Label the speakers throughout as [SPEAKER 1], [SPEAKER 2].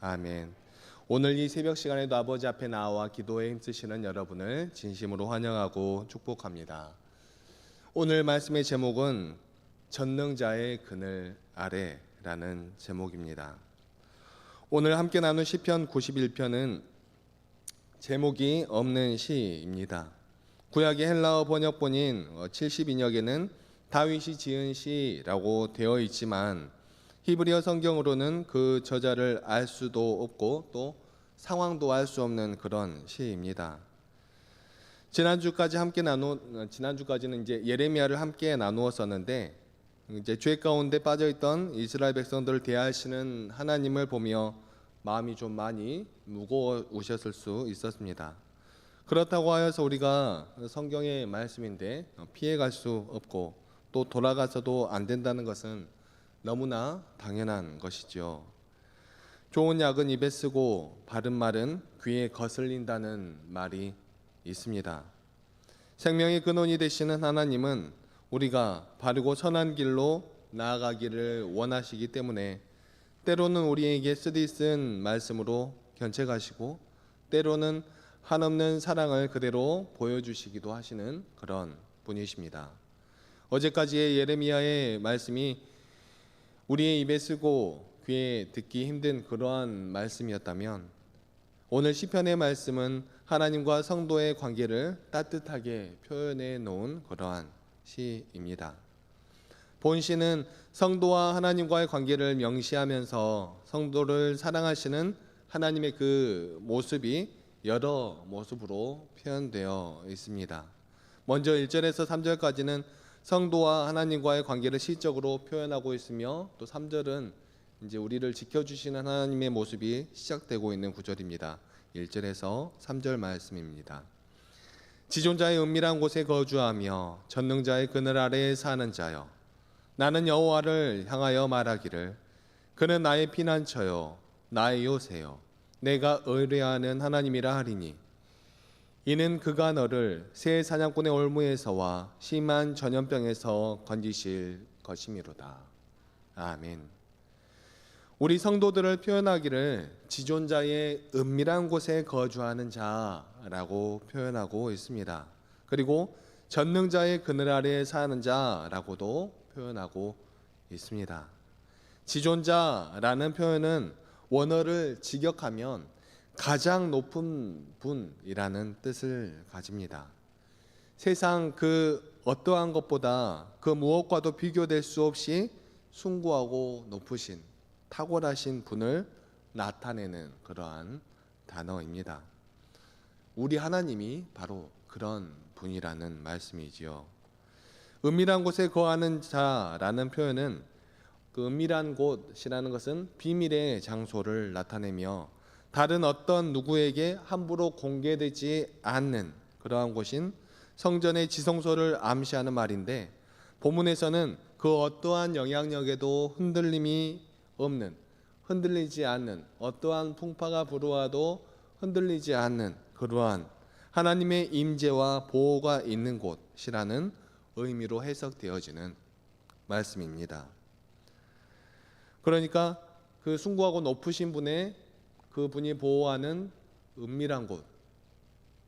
[SPEAKER 1] 아멘. 오늘 이 새벽 시간에도 아버지 앞에 나와 기도에 힘쓰시는 여러분을 진심으로 환영하고 축복합니다. 오늘 말씀의 제목은 전능자의 그늘 아래라는 제목입니다. 오늘 함께 나눈 시편 91편은 제목이 없는 시입니다. 구약의 헬라어 번역본인 72역 에는 다윗이 지은 시라고 되어 있지만 히브리어 성경으로는 그 저자를 알 수도 없고 또 상황도 알 수 없는 그런 시입니다. 지난주까지 함께 나누 지난주까지는 이제 예레미야를 함께 나누었었는데 이제 죄 가운데 빠져 있던 이스라엘 백성들을 대하시는 하나님을 보며 마음이 좀 많이 무거우셨을 수 있었습니다. 그렇다고 하여서 우리가 성경의 말씀인데 피해 갈수 없고 또 돌아가서도 안 된다는 것은 너무나 당연한 것이죠. 좋은 약은 입에 쓰고 바른 말은 귀에 거슬린다는 말이 있습니다. 생명의 근원이 되시는 하나님은 우리가 바르고 선한 길로 나아가기를 원하시기 때문에 때로는 우리에게 쓰디쓴 말씀으로 견책하시고 때로는 한없는 사랑을 그대로 보여주시기도 하시는 그런 분이십니다. 어제까지의 예레미야의 말씀이 우리의 입에 쓰고 귀에 듣기 힘든 그러한 말씀이었다면 오늘 시편의 말씀은 하나님과 성도의 관계를 따뜻하게 표현해 놓은 그러한 시입니다. 본 시는 성도와 하나님과의 관계를 명시하면서 성도를 사랑하시는 하나님의 그 모습이 여러 모습으로 표현되어 있습니다. 먼저 1절에서 3절까지는 성도와 하나님과의 관계를 시적으로 표현하고 있으며 또 3절은 이제 우리를 지켜주시는 하나님의 모습이 시작되고 있는 구절입니다. 1절에서 3절 말씀입니다. 지존자의 은밀한 곳에 거주하며 전능자의 그늘 아래에 사는 자여 나는 여호와를 향하여 말하기를 그는 나의 피난처요 나의 요새요 내가 의뢰하는 하나님이라 하리니 이는 그가 너를 새 사냥꾼의 올무에서와 심한 전염병에서 건지실 것이미로다. 아멘. 우리 성도들을 표현하기를 지존자의 은밀한 곳에 거주하는 자라고 표현하고 있습니다. 그리고 전능자의 그늘 아래에 사는 자라고도 표현하고 있습니다. 지존자라는 표현은 원어를 직역하면 가장 높은 분이라는 뜻을 가집니다. 세상 그 어떠한 것보다 그 무엇과도 비교될 수 없이 숭고하고 높으신 탁월하신 분을 나타내는 그러한 단어입니다. 우리 하나님이 바로 그런 분이라는 말씀이지요. 은밀한 곳에 거하는 자라는 표현은 그 은밀한 곳이라는 것은 비밀의 장소를 나타내며 다른 어떤 누구에게 함부로 공개되지 않는 그러한 곳인 성전의 지성소를 암시하는 말인데 본문에서는 그 어떠한 영향력에도 흔들림이 없는 흔들리지 않는 어떠한 풍파가 불어와도 흔들리지 않는 그러한 하나님의 임재와 보호가 있는 곳이라는 의미로 해석되어지는 말씀입니다. 그러니까 그 숭고하고 높으신 분의 그 분이 보호하는 은밀한 곳,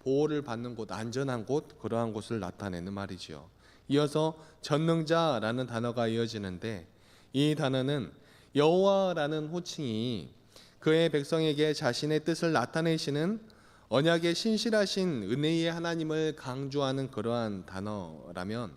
[SPEAKER 1] 보호를 받는 곳, 안전한 곳, 그러한 곳을 나타내는 말이지요. 이어서 전능자라는 단어가 이어지는데 이 단어는 여호와라는 호칭이 그의 백성에게 자신의 뜻을 나타내시는 언약의 신실하신 은혜의 하나님을 강조하는 그러한 단어라면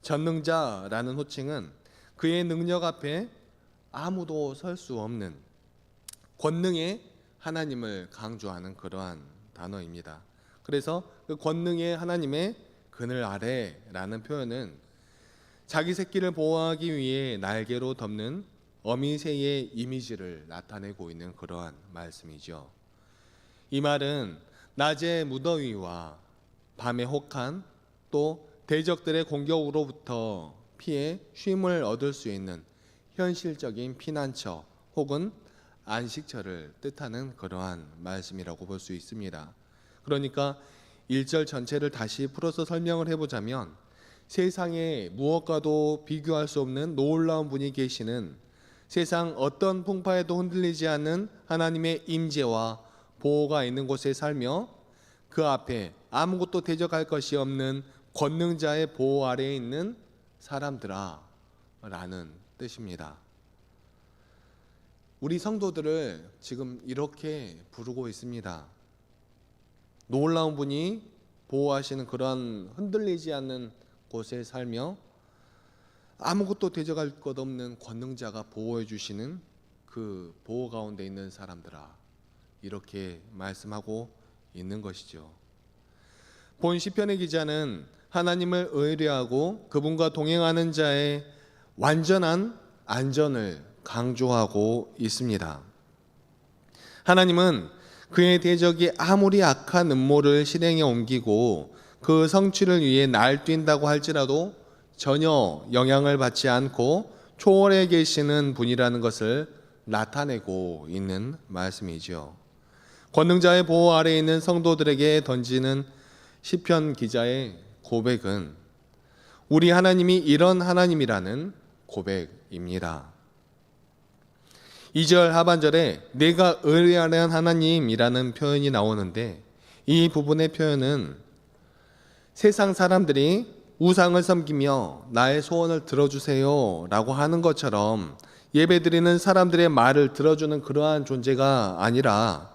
[SPEAKER 1] 전능자라는 호칭은 그의 능력 앞에 아무도 설 수 없는 권능의 하나님을 강조하는 그러한 단어입니다. 그래서 그 권능의 하나님의 그늘 아래라는 표현은 자기 새끼를 보호하기 위해 날개로 덮는 어미새의 이미지를 나타내고 있는 그러한 말씀이죠. 이 말은 낮의 무더위와 밤의 혹한 또 대적들의 공격으로부터 피해 쉼을 얻을 수 있는 현실적인 피난처 혹은 안식처를 뜻하는 그러한 말씀이라고 볼 수 있습니다. 그러니까 1절 전체를 다시 풀어서 설명을 해보자면 세상에 무엇과도 비교할 수 없는 놀라운 분이 계시는 세상 어떤 풍파에도 흔들리지 않는 하나님의 임재와 보호가 있는 곳에 살며 그 앞에 아무것도 대적할 것이 없는 권능자의 보호 아래에 있는 사람들아 라는 뜻입니다. 우리 성도들을 지금 이렇게 부르고 있습니다. 놀라운 분이 보호하시는 그런 흔들리지 않는 곳에 살며 아무것도 대적할 것 없는 권능자가 보호해 주시는 그 보호 가운데 있는 사람들아 이렇게 말씀하고 있는 것이죠. 본 시편의 기자는 하나님을 의뢰하고 그분과 동행하는 자의 완전한 안전을 강조하고 있습니다. 하나님은 그의 대적이 아무리 악한 음모를 실행에 옮기고 그 성취를 위해 날뛴다고 할지라도 전혀 영향을 받지 않고 초월해 계시는 분이라는 것을 나타내고 있는 말씀이지요. 권능자의 보호 아래에 있는 성도들에게 던지는 시편 기자의 고백은 우리 하나님이 이런 하나님이라는 고백입니다. 2절 하반절에 내가 의뢰하는 하나님이라는 표현이 나오는데 이 부분의 표현은 세상 사람들이 우상을 섬기며 나의 소원을 들어주세요 라고 하는 것처럼 예배 드리는 사람들의 말을 들어주는 그러한 존재가 아니라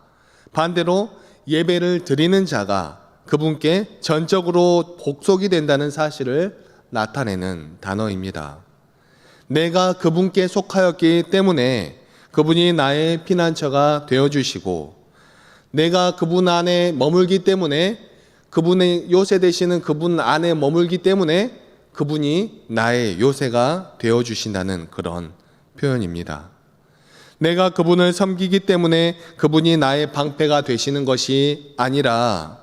[SPEAKER 1] 반대로 예배를 드리는 자가 그분께 전적으로 복속이 된다는 사실을 나타내는 단어입니다. 내가 그분께 속하였기 때문에 그분이 나의 피난처가 되어 주시고 내가 그분 안에 머물기 때문에 그분의 요새 되시는 그분 안에 머물기 때문에 그분이 나의 요새가 되어 주신다는 그런 표현입니다. 내가 그분을 섬기기 때문에 그분이 나의 방패가 되시는 것이 아니라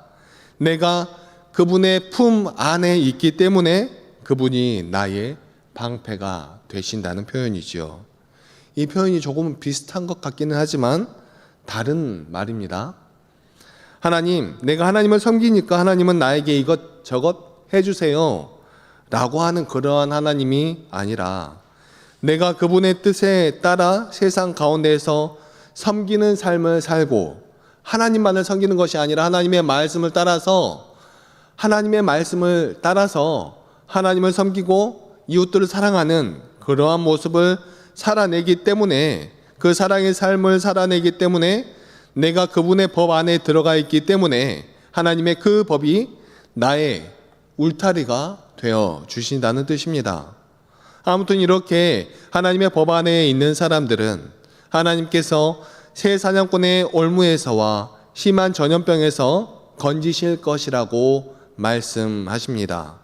[SPEAKER 1] 내가 그분의 품 안에 있기 때문에 그분이 나의 방패가 되신다는 표현이지요. 이 표현이 조금 비슷한 것 같기는 하지만 다른 말입니다. 하나님, 내가 하나님을 섬기니까 하나님은 나에게 이것 저것 해주세요. 라고 하는 그러한 하나님이 아니라 내가 그분의 뜻에 따라 세상 가운데에서 섬기는 삶을 살고 하나님만을 섬기는 것이 아니라 하나님의 말씀을 따라서 하나님의 말씀을 따라서 하나님을 섬기고 이웃들을 사랑하는 그러한 모습을 살아내기 때문에 그 사랑의 삶을 살아내기 때문에 내가 그분의 법 안에 들어가 있기 때문에 하나님의 그 법이 나의 울타리가 되어 주신다는 뜻입니다. 아무튼 이렇게 하나님의 법 안에 있는 사람들은 하나님께서 새 사냥꾼의 올무에서와 심한 전염병에서 건지실 것이라고 말씀하십니다.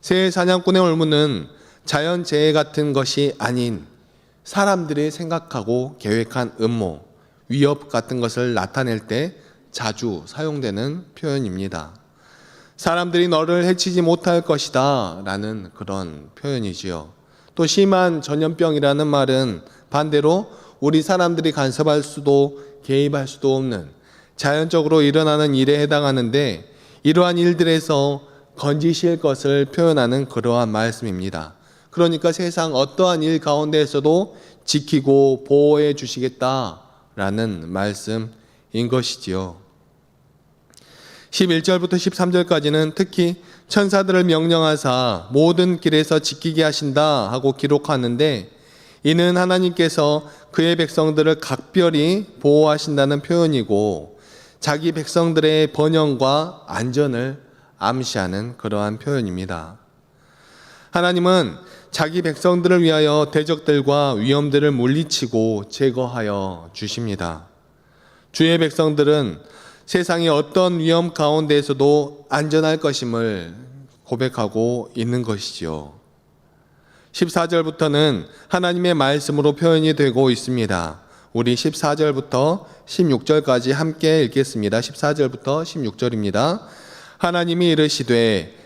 [SPEAKER 1] 새 사냥꾼의 올무는 자연재해 같은 것이 아닌 사람들이 생각하고 계획한 음모, 위협 같은 것을 나타낼 때 자주 사용되는 표현입니다. 사람들이 너를 해치지 못할 것이다 라는 그런 표현이지요. 또 심한 전염병이라는 말은 반대로 우리 사람들이 간섭할 수도 개입할 수도 없는 자연적으로 일어나는 일에 해당하는데 이러한 일들에서 건지실 것을 표현하는 그러한 말씀입니다. 그러니까 세상 어떠한 일 가운데에서도 지키고 보호해 주시겠다라는 말씀인 것이지요. 11절부터 13절까지는 특히 천사들을 명령하사 모든 길에서 지키게 하신다 하고 기록하는데 이는 하나님께서 그의 백성들을 각별히 보호하신다는 표현이고 자기 백성들의 번영과 안전을 암시하는 그러한 표현입니다. 하나님은 자기 백성들을 위하여 대적들과 위험들을 물리치고 제거하여 주십니다. 주의 백성들은 세상의 어떤 위험 가운데에서도 안전할 것임을 고백하고 있는 것이지요. 14절부터는 하나님의 말씀으로 표현이 되고 있습니다. 우리 14절부터 16절까지 함께 읽겠습니다. 14절부터 16절입니다. 하나님이 이르시되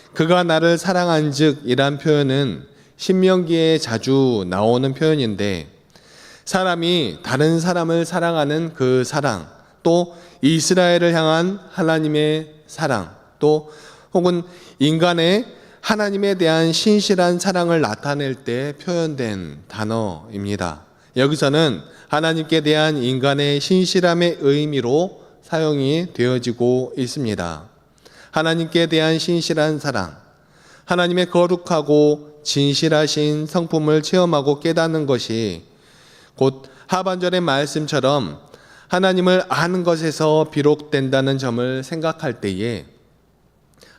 [SPEAKER 1] 그가 나를 사랑한즉 이란 표현은 신명기에 자주 나오는 표현인데 사람이 다른 사람을 사랑하는 그 사랑 또 이스라엘을 향한 하나님의 사랑 또 혹은 인간의 하나님에 대한 신실한 사랑을 나타낼 때 표현된 단어입니다. 여기서는 하나님께 대한 인간의 신실함의 의미로 사용이 되어지고 있습니다. 하나님께 대한 신실한 사랑, 하나님의 거룩하고 진실하신 성품을 체험하고 깨닫는 것이 곧 하반절의 말씀처럼 하나님을 아는 것에서 비록된다는 점을 생각할 때에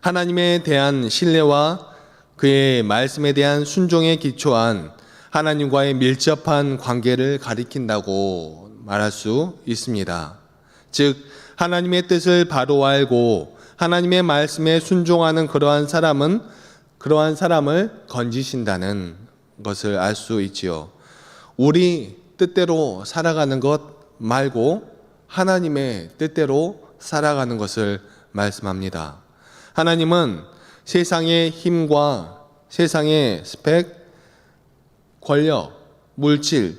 [SPEAKER 1] 하나님에 대한 신뢰와 그의 말씀에 대한 순종에 기초한 하나님과의 밀접한 관계를 가리킨다고 말할 수 있습니다. 즉, 하나님의 뜻을 바로 알고 하나님의 말씀에 순종하는 그러한 사람은 그러한 사람을 건지신다는 것을 알 수 있지요. 우리 뜻대로 살아가는 것 말고 하나님의 뜻대로 살아가는 것을 말씀합니다. 하나님은 세상의 힘과 세상의 스펙, 권력, 물질,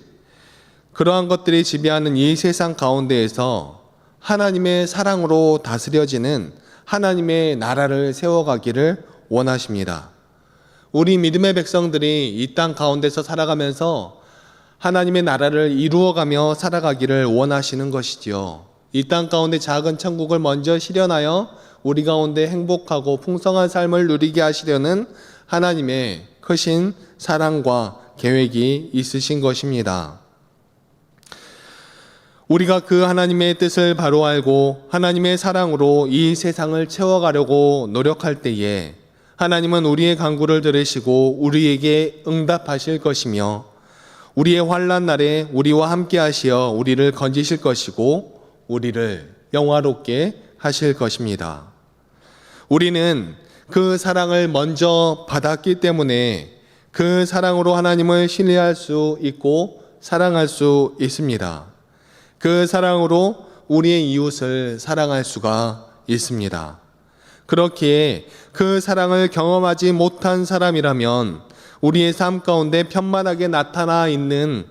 [SPEAKER 1] 그러한 것들이 지배하는 이 세상 가운데에서 하나님의 사랑으로 다스려지는 하나님의 나라를 세워가기를 원하십니다. 우리 믿음의 백성들이 이 땅 가운데서 살아가면서 하나님의 나라를 이루어가며 살아가기를 원하시는 것이지요. 이 땅 가운데 작은 천국을 먼저 실현하여 우리 가운데 행복하고 풍성한 삶을 누리게 하시려는 하나님의 크신 사랑과 계획이 있으신 것입니다. 우리가 그 하나님의 뜻을 바로 알고 하나님의 사랑으로 이 세상을 채워가려고 노력할 때에 하나님은 우리의 간구를 들으시고 우리에게 응답하실 것이며 우리의 환란 날에 우리와 함께 하시어 우리를 건지실 것이고 우리를 영화롭게 하실 것입니다. 우리는 그 사랑을 먼저 받았기 때문에 그 사랑으로 하나님을 신뢰할 수 있고 사랑할 수 있습니다. 그 사랑으로 우리의 이웃을 사랑할 수가 있습니다. 그렇기에 그 사랑을 경험하지 못한 사람이라면 우리의 삶 가운데 편만하게 나타나 있는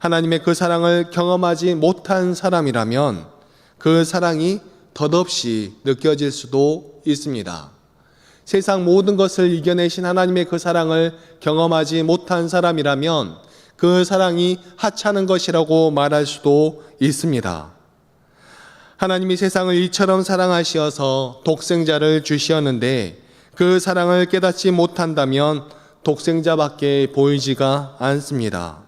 [SPEAKER 1] 하나님의 그 사랑을 경험하지 못한 사람이라면 그 사랑이 덧없이 느껴질 수도 있습니다. 세상 모든 것을 이겨내신 하나님의 그 사랑을 경험하지 못한 사람이라면 그 사랑이 하찮은 것이라고 말할 수도 있습니다. 하나님이 세상을 이처럼 사랑하시어서 독생자를 주시었는데 그 사랑을 깨닫지 못한다면 독생자밖에 보이지가 않습니다.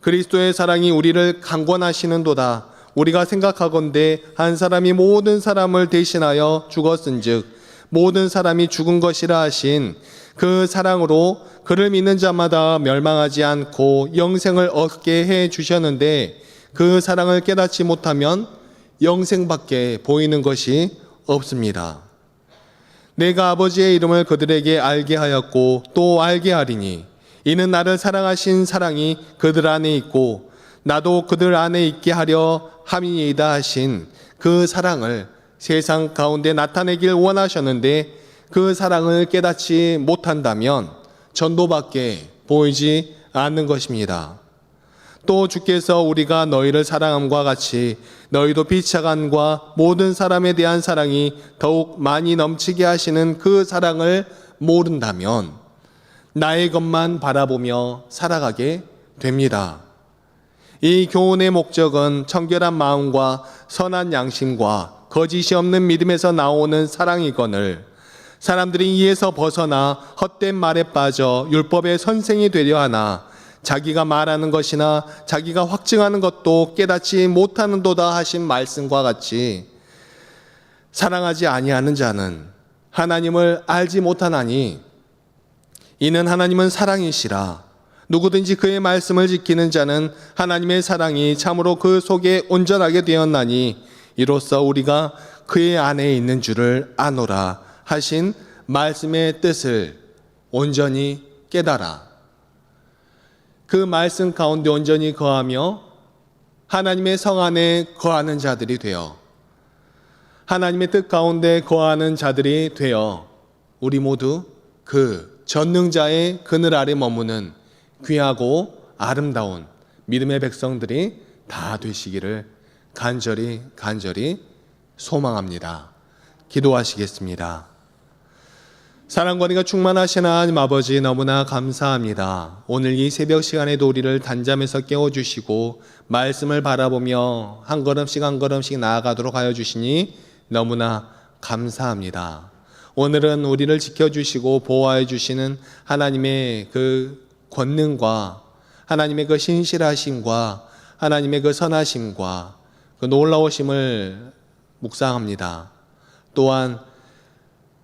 [SPEAKER 1] 그리스도의 사랑이 우리를 강권하시는도다. 우리가 생각하건대 한 사람이 모든 사람을 대신하여 죽었은즉 모든 사람이 죽은 것이라 하신 그 사랑으로 그를 믿는 자마다 멸망하지 않고 영생을 얻게 해 주셨는데 그 사랑을 깨닫지 못하면 영생밖에 보이는 것이 없습니다. 내가 아버지의 이름을 그들에게 알게 하였고 또 알게 하리니 이는 나를 사랑하신 사랑이 그들 안에 있고 나도 그들 안에 있게 하려 함이이다 하신 그 사랑을 세상 가운데 나타내길 원하셨는데 그 사랑을 깨닫지 못한다면 전도밖에 보이지 않는 것입니다. 또 주께서 우리가 너희를 사랑함과 같이 너희도 비차간과 모든 사람에 대한 사랑이 더욱 많이 넘치게 하시는 그 사랑을 모른다면 나의 것만 바라보며 살아가게 됩니다. 이 교훈의 목적은 청결한 마음과 선한 양심과 거짓이 없는 믿음에서 나오는 사랑이거늘. 사람들이 이에서 벗어나 헛된 말에 빠져 율법의 선생이 되려 하나 자기가 말하는 것이나 자기가 확증하는 것도 깨닫지 못하는도다 하신 말씀과 같이 사랑하지 아니하는 자는 하나님을 알지 못하나니 이는 하나님은 사랑이시라. 누구든지 그의 말씀을 지키는 자는 하나님의 사랑이 참으로 그 속에 온전하게 되었나니 이로써 우리가 그의 안에 있는 줄을 아노라 하신 말씀의 뜻을 온전히 깨달아 그 말씀 가운데 온전히 거하며 하나님의 성 안에 거하는 자들이 되어 하나님의 뜻 가운데 거하는 자들이 되어 우리 모두 그 전능자의 그늘 아래 머무는 귀하고 아름다운 믿음의 백성들이 다 되시기를 간절히 간절히 소망합니다. 기도하시겠습니다. 사랑과 은혜가 충만하신 하나님 아버지 너무나 감사합니다. 오늘 이 새벽 시간에도 우리를 단잠에서 깨워주시고 말씀을 바라보며 한 걸음씩 한 걸음씩 나아가도록 하여 주시니 너무나 감사합니다. 오늘은 우리를 지켜주시고 보호하여 주시는 하나님의 그 권능과 하나님의 그 신실하심과 하나님의 그 선하심과 그 놀라우심을 묵상합니다. 또한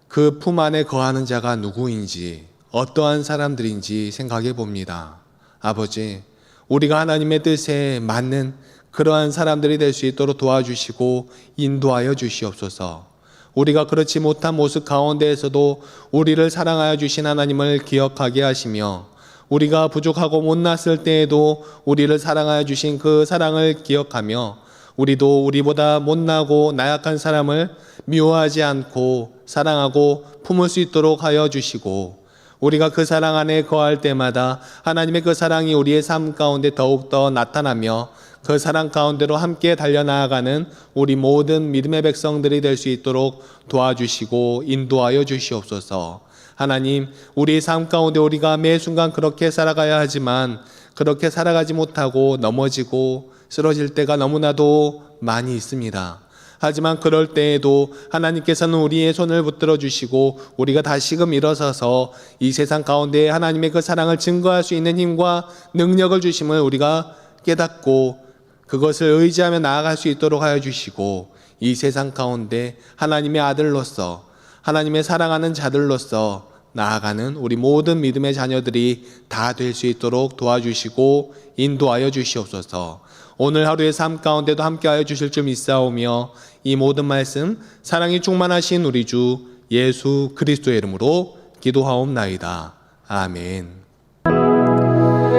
[SPEAKER 1] 그 품 안에 거하는 자가 누구인지 어떠한 사람들인지 생각해 봅니다. 아버지, 우리가 하나님의 뜻에 맞는 그러한 사람들이 될 수 있도록 도와주시고 인도하여 주시옵소서. 우리가 그렇지 못한 모습 가운데에서도 우리를 사랑하여 주신 하나님을 기억하게 하시며 우리가 부족하고 못났을 때에도 우리를 사랑하여 주신 그 사랑을 기억하며 우리도 우리보다 못나고 나약한 사람을 미워하지 않고 사랑하고 품을 수 있도록 하여 주시고 우리가 그 사랑 안에 거할 때마다 하나님의 그 사랑이 우리의 삶 가운데 더욱더 나타나며 그 사랑 가운데로 함께 달려나아가는 우리 모든 믿음의 백성들이 될 수 있도록 도와주시고 인도하여 주시옵소서. 하나님, 우리 삶 가운데 우리가 매 순간 그렇게 살아가야 하지만 그렇게 살아가지 못하고 넘어지고 쓰러질 때가 너무나도 많이 있습니다. 하지만 그럴 때에도 하나님께서는 우리의 손을 붙들어 주시고 우리가 다시금 일어서서 이 세상 가운데 하나님의 그 사랑을 증거할 수 있는 힘과 능력을 주심을 우리가 깨닫고 그것을 의지하며 나아갈 수 있도록 하여 주시고 이 세상 가운데 하나님의 아들로서 하나님의 사랑하는 자들로서 나아가는 우리 모든 믿음의 자녀들이 다 될 수 있도록 도와주시고 인도하여 주시옵소서. 오늘 하루의 삶 가운데도 함께하여 주실 줄 믿사오며 이 모든 말씀 사랑이 충만하신 우리 주 예수 그리스도의 이름으로 기도하옵나이다. 아멘.